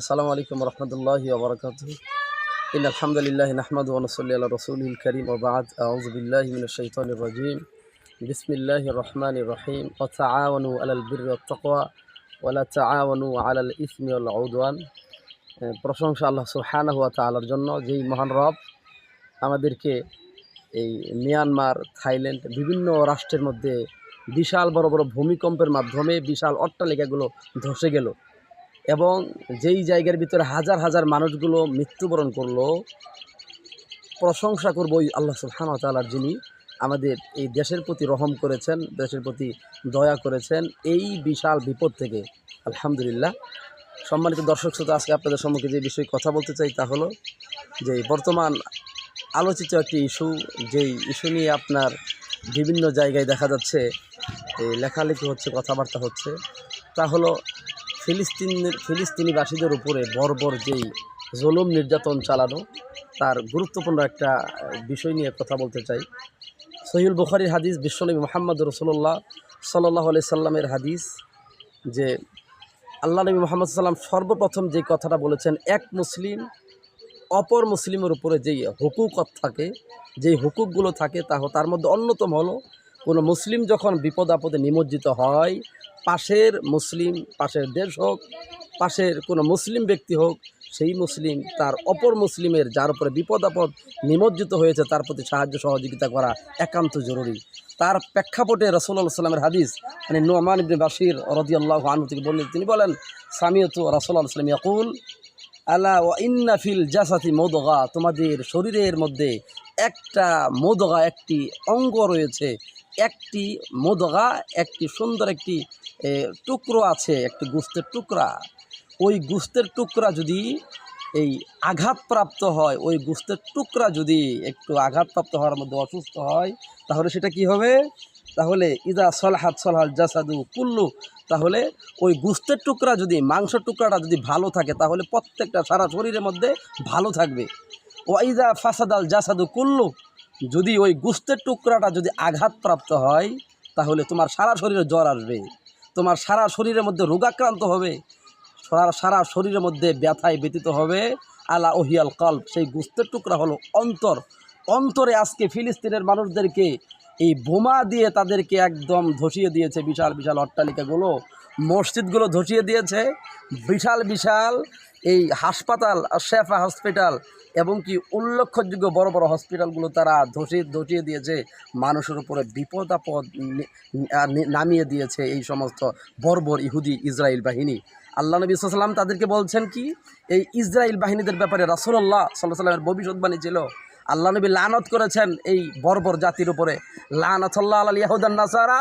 আসসালামু আলাইকুম রহমতুল্লাহ ওবরাকাত ইন আলহামদুলিল্লাহ নাহমদ ওনসল্লি রসুল করিম ওবাদ আউজবিল্লাহ বিসমিল্লাহ রহমান রহিম। ও আলাল বির ওয়ালা তাআওয়ানু আলাল ইসমি প্রশংসা আল্লাহ সুবহানাহু ওয়া তাআলার জন্য। যেই মহান রব আমাদেরকে এই মিয়ানমার, থাইল্যান্ড, বিভিন্ন রাষ্ট্রের মধ্যে বিশাল বড় বড় ভূমিকম্পের মাধ্যমে বিশাল অট্টালিকাগুলো ধসে গেল। এবং যেই জায়গার ভিতরে হাজার হাজার মানুষগুলো মৃত্যুবরণ করল, প্রশংসা করব ওই আল্লাহ সুবহান তালার যিনি আমাদের এই দেশের প্রতি রহম করেছেন, দেশের প্রতি দয়া করেছেন। এই বিশাল বিপদ থেকে, আলহামদুলিল্লাহ। সম্মানিত দর্শক শ্রোতা, আজকে আপনাদের সম্মুখে যে বিষয়ে কথা বলতে চাই তা হলো যে বর্তমান আলোচিত একটি ইস্যু, যেই ইস্যু নিয়ে আপনার বিভিন্ন জায়গায় দেখা যাচ্ছে লেখালেখি হচ্ছে, কথাবার্তা হচ্ছে, তা হলো ফিলিস্তিনের, ফিলিস্তিনিবাসীদের উপরে বর্বর যেই জুলুম নির্যাতন চালানো, তার গুরুত্বপূর্ণ একটা বিষয় নিয়ে কথা বলতে চাই। সহিউল বুখারির হাদিস বিশ্বনবী মোহাম্মদ রসুল্লাহ সাল্লাহ আলি সাল্লামের হাদিস যে আল্লাহ নবী মোহাম্মদ সাল্লাম সর্বপ্রথম যে কথাটা বলেছেন, এক মুসলিম অপর মুসলিমের উপরে যেই হুকুকত থাকে, যেই হুকুকগুলো থাকে তা তার মধ্যে অন্যতম হলো কোনো মুসলিম যখন বিপদ আপদে নিমজ্জিত হয়, পাশের মুসলিম, পাশের দেশ হোক, পাশের কোনো মুসলিম ব্যক্তি হোক, সেই মুসলিম তার অপর মুসলিমের যার উপরে বিপদ আপদ নিমজ্জিত হয়েছে, তার প্রতি সাহায্য সহযোগিতা করা একান্ত জরুরি। তার প্রেক্ষাপটে রসুল্লাহ সাল্লামের হাদিস মানে নোমান ইবনে বাসির রদিয়াল্লাহ আনু থেকে বললেন তিনি বলেন সামিয়ত রসুল্লাহ সাল্লাম ইয়াকুল, আলা ও ইন্নাফিল জাসাতি মোদগা তোমাদের শরীরের মধ্যে একটা মোদগা, একটি অঙ্গ রয়েছে। একটি মোদগা, একটি সুন্দর একটি টুকরো আছে, একটি গুস্তের টুকরা। ওই গুস্তের টুকরা যদি এই আঘাতপ্রাপ্ত হয়, ওই গুস্তের টুকরা যদি একটু আঘাতপ্রাপ্ত হওয়ার মধ্যে অসুস্থ হয়, তাহলে সেটা কি হবে? তাহলে ইদা সলহাত সলহাল জাসাদু কুল্লু, তাহলে ওই গুস্তের টুকরা যদি, মাংসের টুকরাটা যদি ভালো থাকে, তাহলে প্রত্যেকটা সারা শরীরের মধ্যে ভালো থাকবে। ওয়াইদা ফাসাদাল জাসাদু কুল্লু, যদি ওই গুস্তের টুকরাটা যদি আঘাতপ্রাপ্ত হয়, তাহলে তোমার সারা শরীরে জ্বর আসবে। তোমার সারা শরীরের মধ্যে রোগাক্রান্ত হবে। সারা সারা শরীরের মধ্যে ব্যথায় ব্যতীত হবে। আলা ওহিয়াল কল্প সেই গুস্তের টুকরা হলো অন্তর। অন্তরে আজকে ফিলিস্তিনের মানুষদেরকে এই বোমা দিয়ে তাদেরকে একদম ধসিয়ে দিয়েছে বিশাল বিশাল অট্টালিকাগুলো। মসজিদগুলো ধসিয়ে দিয়েছে। বিশাল বিশাল এই হাসপাতাল শেফা হসপিটাল এবং কি উল্লেখযোগ্য বড় বড় হসপিটালগুলো তারা ধসিয়ে ধসিয়ে দিয়েছে, মানুষের উপরে বিপদ আপদ নামিয়ে দিয়েছে এই সমস্ত বর্বর ইহুদি ইসরায়েল বাহিনী। আল্লাহ নবী সাল্লাম তাদেরকে বলছেন কি, এই ইসরায়েল বাহিনীদের ব্যাপারে রাসুল্লাহ সাল্লাহ সাল্লামের ভবিষ্যৎবাণী ছিল। আল্লাহ নবী লানত করেছেন এই বর্বর জাতির উপরে। লানাতল্লাহ আল ইয়াহুদান নাসারা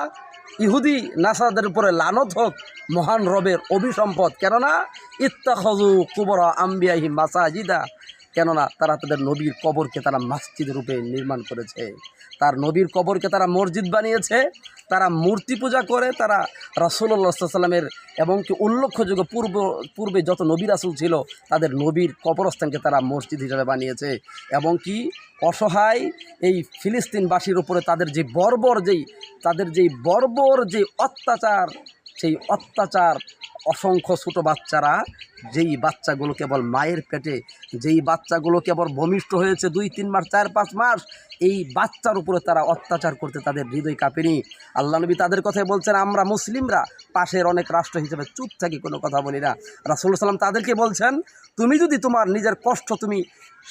ইহুদি নাসাদের উপরে লানত হোক, মহান রবের অভিসম্পদ। কেননা ইত্তাখজু কুবর আম্বিয়াহি মাসাজিদা। কেননা তারা তাদের নবীর কবরকে তারা মসজিদ রূপে নির্মাণ করেছে। তার নবীর কবরকে তারা মসজিদ বানিয়েছে। তারা মূর্তি পূজা করে, তারা সাল্লামের এবং কি উল্লেখযোগ্য পূর্ব, পূর্বে যত নবী রাসুল ছিল, তাদের নবীর কবরস্থানকে তারা মসজিদ হিসাবে বানিয়েছে। এবং কি অসহায় এই ফিলিস্তিনবাসীর উপরে তাদের যে বর্বর যেই, তাদের যেই বর্বর যে অত্যাচার, সেই অত্যাচার অসংখ্য ছোটো বাচ্চারা, যেই বাচ্চাগুলো কেবল মায়ের পেটে, যেই বাচ্চাগুলো কেবল ভূমিষ্ঠ হয়েছে দুই, তিন মাস, চার, পাঁচ মাস, এই বাচ্চার উপরে তারা অত্যাচার করতে তাদের হৃদয় কাঁপেনি। আল্লাহ নবী তাদের কথাই বলছেন, আমরা মুসলিমরা পাশের অনেক রাষ্ট্র হিসেবে চুপ থাকি, কোনো কথা বলি না। রাসুল সাল্লাম তাদেরকে বলছেন, তুমি যদি তোমার নিজের কষ্ট তুমি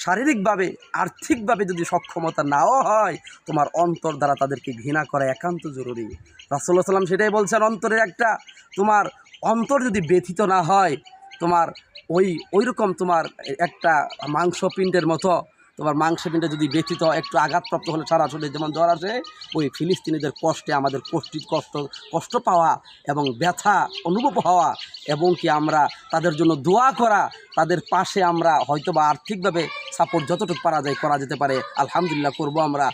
শারীরিকভাবে, আর্থিকভাবে যদি সক্ষমতা নাও হয়, তোমার অন্তর দ্বারা তাদেরকে ঘৃণা করা একান্ত জরুরি। রাসুল্লাহ সাল্লাম সেটাই বলছেন অন্তরের একটা, তোমার অন্তর যদি ব্যথিত না হয়, তোমার ওই ওই রকম তোমার একটা মাংসপিণ্ডের মতো, তোমার মাংসপিণ্ডে যদি ব্যথিত, একটু আঘাতপ্রাপ্ত হলে সারা শরীরে যেমন জ্বর আসে, ওই ফিলিস্তিনিদের কষ্টে আমাদের কষ্টিত কষ্ট কষ্ট পাওয়া এবং ব্যথা অনুভব হওয়া এবং কি আমরা তাদের জন্য দোয়া করা, তাদের পাশে আমরা হয়তো বা আর্থিকভাবে সাপোর্ট যতটুকু পারা যায় করা যেতে পারে। আলহামদুলিল্লাহ, করব আমরা।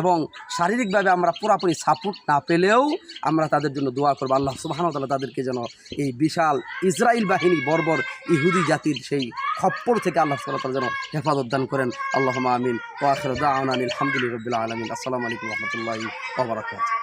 এবং শারীরিকভাবে আমরা পুরাপুরি সাপোর্ট না পেলেও আমরা তাদের জন্য দোয়া করব। আল্লাহ সুবাহানতাল্লাহ তাদেরকে যেন এই বিশাল ইসরায়েল বাহিনী, বর্বর ইহুদি জাতির সেই খপ্পর থেকে আল্লাহ সাল্লাহ যেন হেফাজত দান করেন। আল্লাহ আমিন। ওয়াখর দাওয়ান আলহামদুলিল্লাহ রবিল্লা আলমিন। আসসালামু আলাইকুম রহমতুল্লাহ